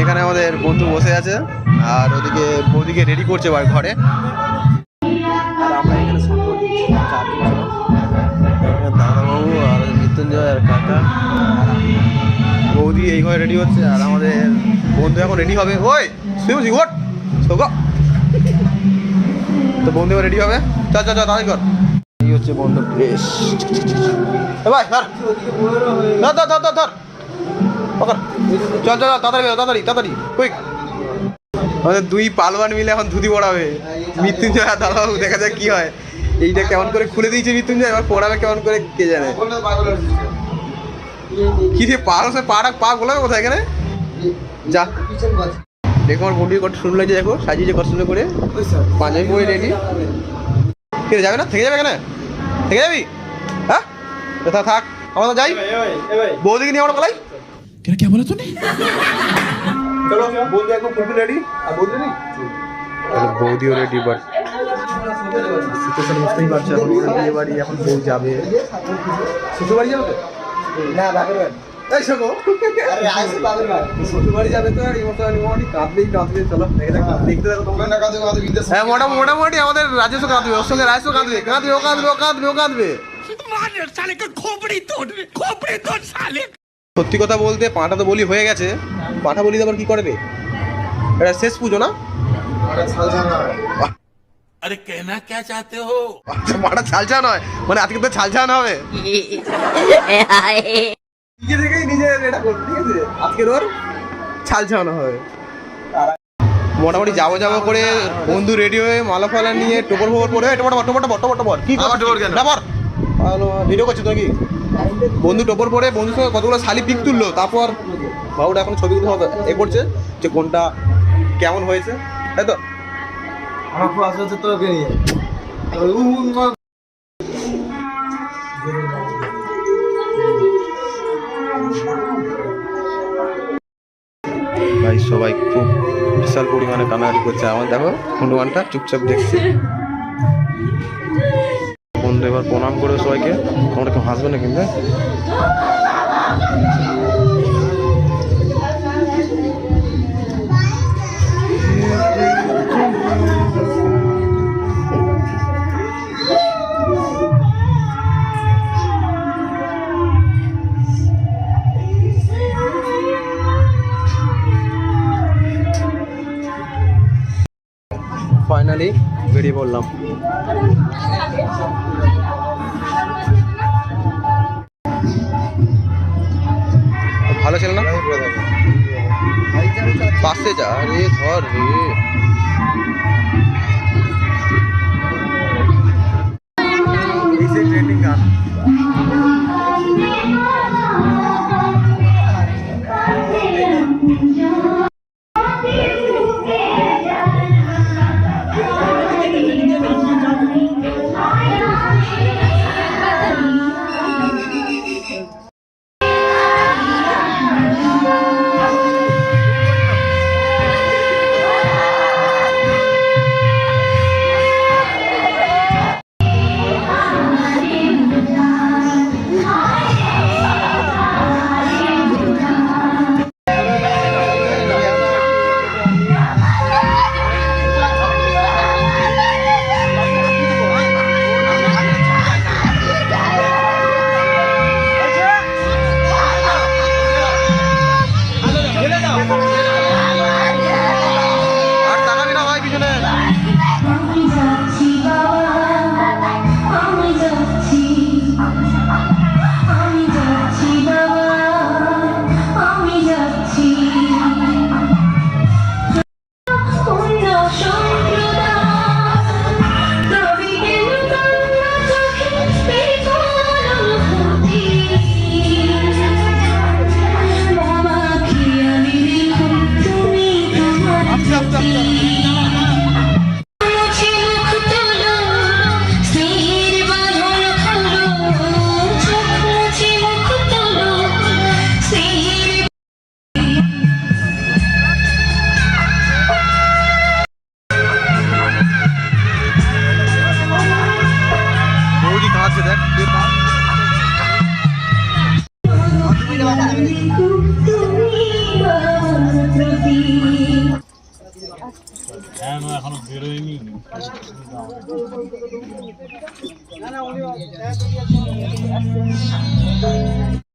এখানে আমাদের বন্ধু বসে আছে, আর ওদিকে বৌদিকে রেডি করছে বার ঘরে। আর আমরা এখানে দাদাবাবু আর মৃত্যুঞ্জয় আর কাকা। বৌদি এই ঘরে রেডি হচ্ছে, আর আমাদের বন্ধু এখন রেডি হবে। ওই শিবজি ওট শোক। তো বন্ধু রেডি হবে? চল চল তাড়াতাড়ি কর। এই হচ্ছে বন্ধুর ড্রেস ভাই ধর ধর ধর ধর। চল চল তাড়াতাড়ি তাড়াতাড়ি তাড়াতাড়ি কুইক আমাদের দুই পালওয়ান মিলে এখন ধুতি পড়াবে। মৃত্যুঞ্জয় আর দাদাবাবু দেখা যাক কি হয়। এইটা কেমন করে খুলে দিয়েছে মৃত্যুঞ্জয় এবার পড়াবে কেমন করে কে জানে। কি দিয়ে পা সে পাটা পা গোলাবে কোথায় এখানে? যা। দেখো আমার বন্ধুর কত সুন্দর লাগছে দেখো সাজিয়েছে কত সুন্দর করে। পাঞ্জাবি পরে রেডি। কে যাবে না? থেকে যাবে এখানে? থেকে যাবি? হ্যাঁ? থাক আমরা তো যাই। বৌদিকে নিয়ে আমরা পালাই? क्या क्या बोला तूने চলো বৌদি একদম ফুলফুল রেডি আর বৌদি রেডি বৌদিও রেডি বাট সিচুয়েশন বুঝতেই পারছো এখন বিয়ে বাড়ি এখন বউ যাবে শ্বশুর বাড়ি যাবে তো না বাপের বাড়ি এই শোনো আরে আইসি বাপের বাড়ি শ্বশুর বাড়ি যাবে তো আর ইমোশনালি মোটামুটি কাঁদবেই কাঁদবে চলো দেখে দেখো দেখতে থাকো তোমরা না কাঁদে কাঁদে বিদেশ হ্যাঁ মোটামুটি মোটামুটি আমাদের রাজস্ব কাঁদবে ওর সঙ্গে রাজস্ব কাঁদবে কাঁদবে ও কাঁদবে ও কাঁদবে ও কাঁদবে साले का खोपड़ी तोड़ खोपड़ी तोड़ साले সত্যি কথা বলতে পাঁটা তো বলি হয়ে গেছে। পাঁঠা বলি আবার কি করে এটা শেষ পুজো না? আরে কেনা কে চাতে হো? আচ্ছা, মাটা ছালছা নয়। মানে আজকে তো ছালছা না হবে। নিজে থেকেই নিজে এটা করবে ঠিক আছে আজকের ওর ছালছা হবে। মোটামুটি যাব যাব করে বন্ধু রেডি হয়ে মালা ফালা নিয়ে টোপর ফোপর পরে টোপর টোপর টোপর টোপর কি টোপর কেন? ভিডিও করছ তো কি বন্ধু টোপর পরে বন্ধুর সঙ্গে কতগুলো শালি পিক তুললো তারপর বাবুটা এখন ছবিগুলো সব এ করছে যে কোনটা কেমন হয়েছে। তাই তো? আমার খুব আশা হচ্ছে তোকে নিয়ে তো উ উ মা- ভাই সবাই খুব বিশাল পরিমাণে কানাকাটি করছে। আমার দেখো হনুমানটা চুপচাপ দেখছে। এবার প্রণাম করে সবাইকে। তোমরা কেউ হাসবে না কিন্তু। ফাইনালি বেরিয়ে পড়লাম। ভালো ছিল না? পাশে যা রে ধর রে। ট্রেন্ডিং গান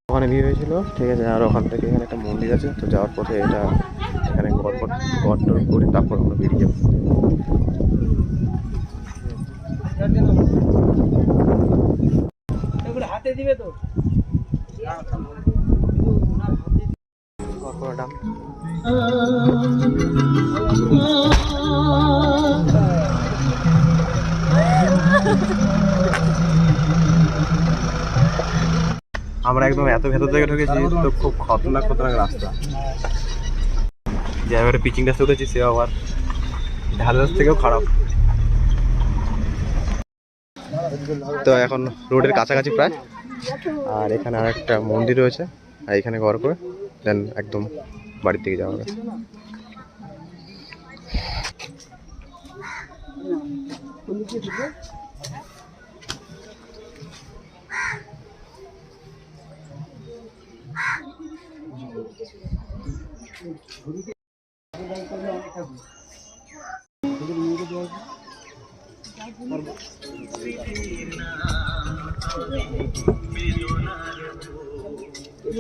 ওখানে বিয়ে হয়েছিল ঠিক আছে আর ওখান থেকে এখানে একটা মন্দির আছে তো যাওয়ার পথে এটা এখানে গড় গড় করে তারপর আমরা বেরিয়ে যাব। হাতে দিবে তো? আমরা একদম এত ভেতর থেকে ঢুকেছি, তো খুব খতরনাক খতরনাক রাস্তা। যে এবারে পিচিং রাস্তা উঠেছি সে আবার ঢাল থেকেও খারাপ। তো এখন রোডের কাছাকাছি প্রায়। আর এখানে আর একটা মন্দির রয়েছে, আর এখানে ঘর করে। দেন একদম বাড়ির দিকে যাওয়া হবে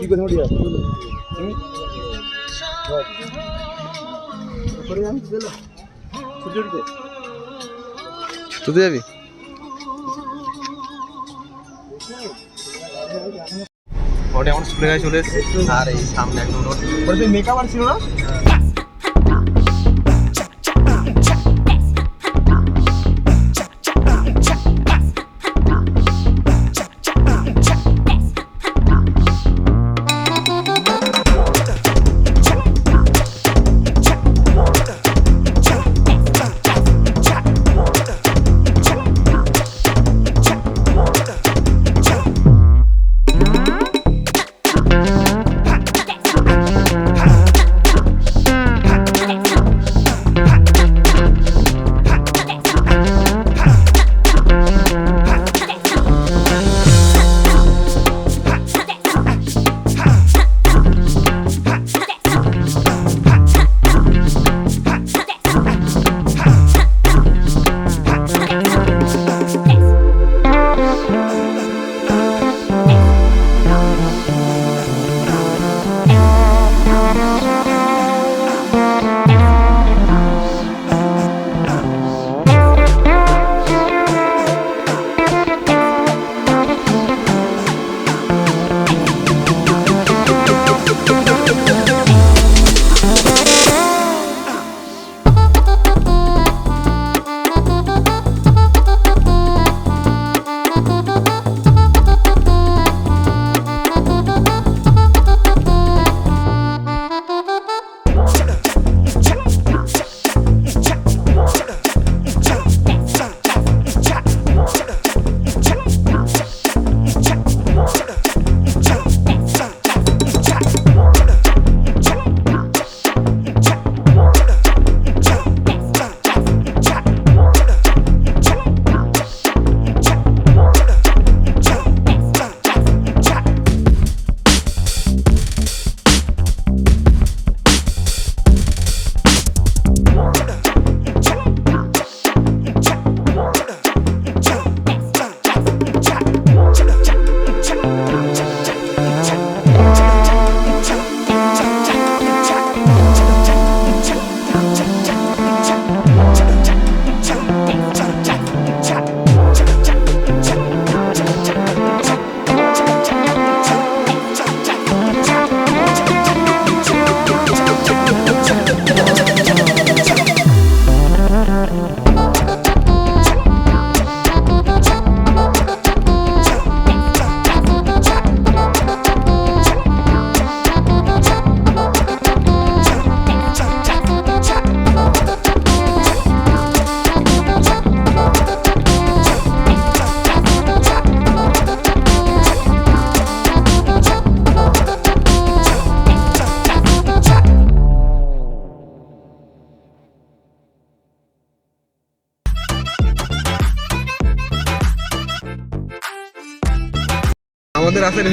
কি করে হড়িয়া তুই তো যাবি? ওটা আমার স্কুলে গায়ে চলে এসেছে। আর এই সামনে একদম রোড। মেকআপ আর ছিল না?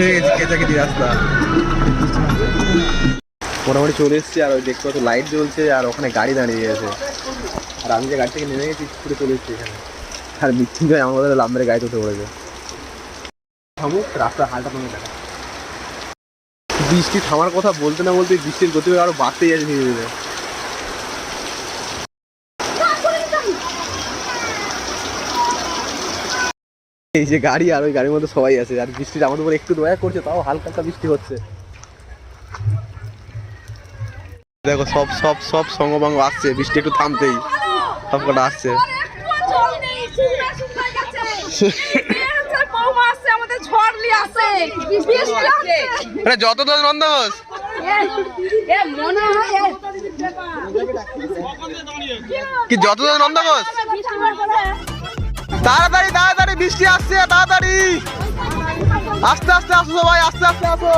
হয়ে গেছে কেচাকেচি রাস্তা মোটামুটি চলে এসেছি আর ওই দেখতে লাইট জ্বলছে আর ওখানে গাড়ি দাঁড়িয়ে গেছে আর আমি যে গাড়ি থেকে নেমে গেছি ছুটে চলে এসেছি এখানে। আর মৃত্যুঞ্জয় আমাদের লাম্বের গাড়িতে উঠে পড়েছে। রাস্তার হালটা তোমাকে দেখা বৃষ্টি থামার কথা বলতে না বলতে বৃষ্টির গতিবেগ আরও বাড়তেই যাচ্ছে ধীরে ধীরে। এই যে গাড়ি আর ওই গাড়ির মধ্যে সবাই আছে, আর বৃষ্টিটা আমাদের উপর একটু দয়া করছে, তাও হালকা হালকা বৃষ্টি হচ্ছে। দেখো, সব সব সব সঙ্গবাঙ্গ আসছে, বৃষ্টি একটু থামতেই, সব কটা আসছে। বৃষ্টি যত হয় এ কি, যত দোষ নন্দ ঘোষ বৃষ্টি তাড়াতাড়ি তাড়াতাড়ি বৃষ্টি আসছে তাড়াতাড়ি। আস্তে আস্তে আসো সবাই আস্তে আস্তে আসো।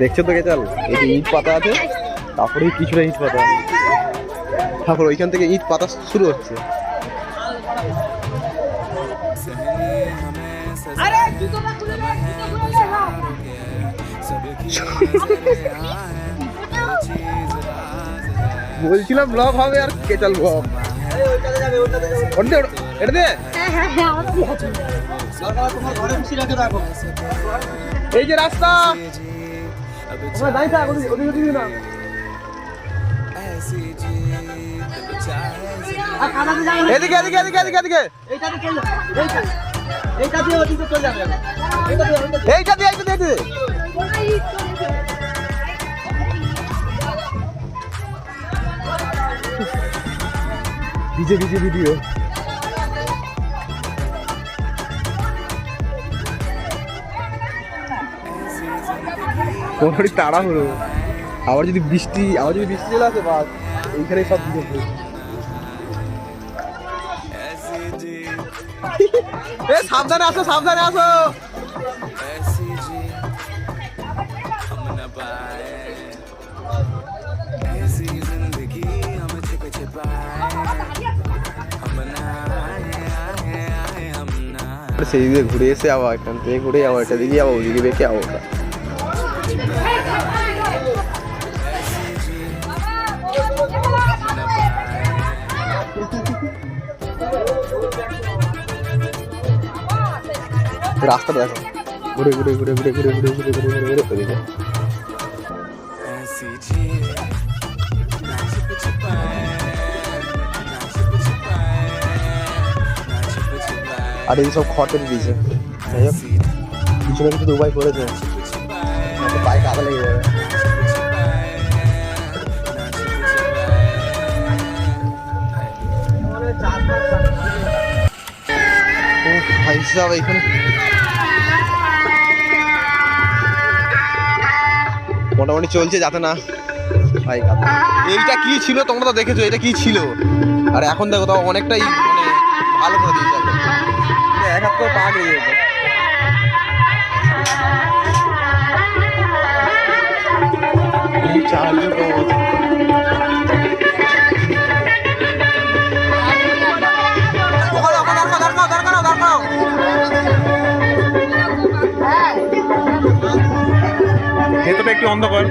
দেখছ তো গেছাল এই ইট পাতা আছে তারপরে কিছুটা ইট পাতা। তারপর ওইখান থেকে ইট পাতা শুরু হচ্ছে। নে বলছিলাম ব্লগ হবে আর কেচাল ব্লগ এই যে রাস্তা। এদিকে এদিকে এদিকে এদিকে এদিকে। এইটা দিয়ে এইটা দিয়ে এইটা দিয়ে। ভিজে ভিজে ভিডিও। কোমরে তাড়া হলো আবার যদি বৃষ্টি আবার যদি বৃষ্টি চলে আসে বাস এইখানে সব ভিজে। এ সাবধানে আসো সাবধানে আসো। সেই দিকে ঘুরে এসে আবার এখান থেকে ঘুরে আবার এটা দিকে আবার ওদিকে বেঁকে আবার ওটা। রাস্তা দেখো ঘুরে ঘুরে ঘুরে ঘুরে ঘুরে ঘুরে ঘুরে ঘুরে ঘুরে ঘুরে আর এই সব কেটে দিয়েছে। যাই হোক পিছনে কিছু উপায় করেছে। লেগে যাবে। ভাই মোটামুটি চলছে যাতে না। ভাই, এইটা কি ছিল তোমরা তো দেখেছ, এটা কি ছিল? আর এখন দেখো, তাও অনেকটাই ভালো করে দিয়েছে এক হাত করে পা গিয়ে ভেতরে একটু অন্ধকার।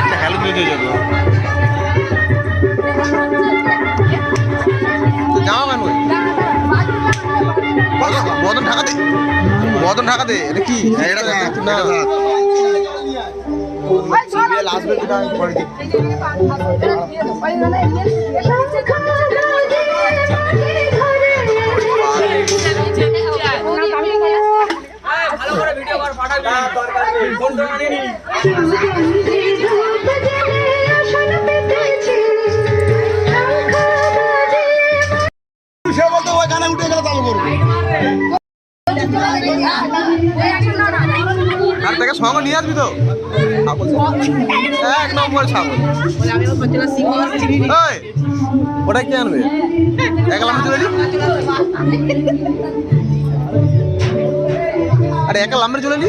একটা হ্যালো দিয়ে যাবে। যাওয়া কেন বদন ঢাকাতে বদন ঢাকাতে এটা কি এটা না আসবে কিনা পরে ভিডিও সে বলতে ওই গানে উঠে গেলে চালু করব। আর তাকে সঙ্গে নিয়ে আসবি তো? এক নম্বর ছাগল। ওটা কে আনবে? এক লাখ আরে একা লাম্বারে চলে নি?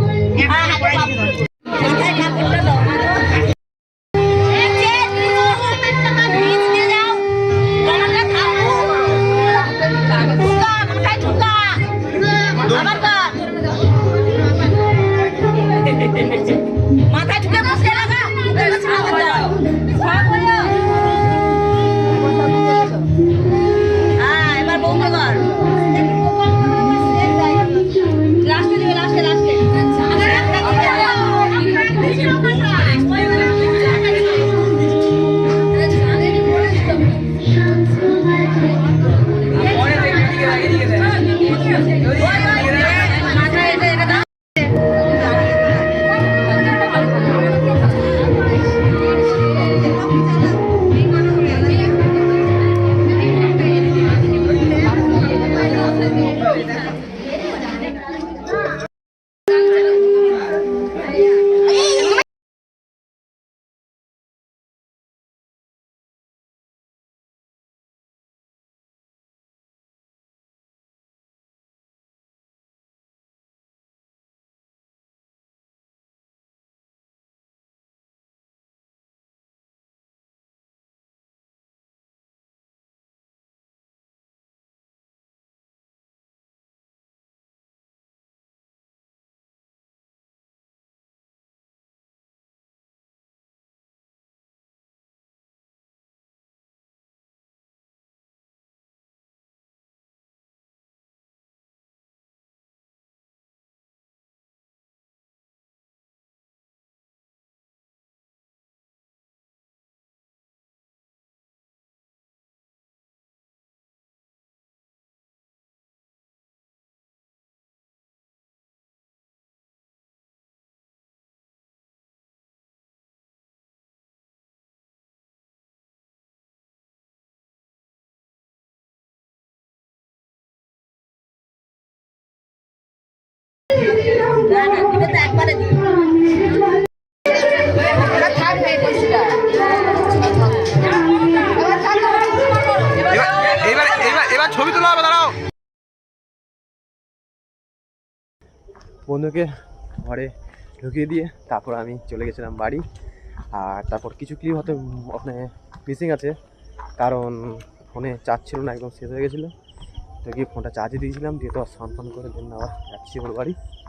বন্ধুকে ঘরে ঢুকিয়ে দিয়ে তারপর আমি চলে গেছিলাম বাড়ি। আর তারপর কিছু ক্লিপ হয়তো ওখানে মিসিং আছে, কারণ ফোনে চার্জ ছিল না, একদম শেষ হয়ে গেছিল। তো গিয়ে ফোনটা চার্জে দিয়েছিলাম, দিয়ে তো স্নান ফান করে দেন আবার যাচ্ছি ওর বাড়ি।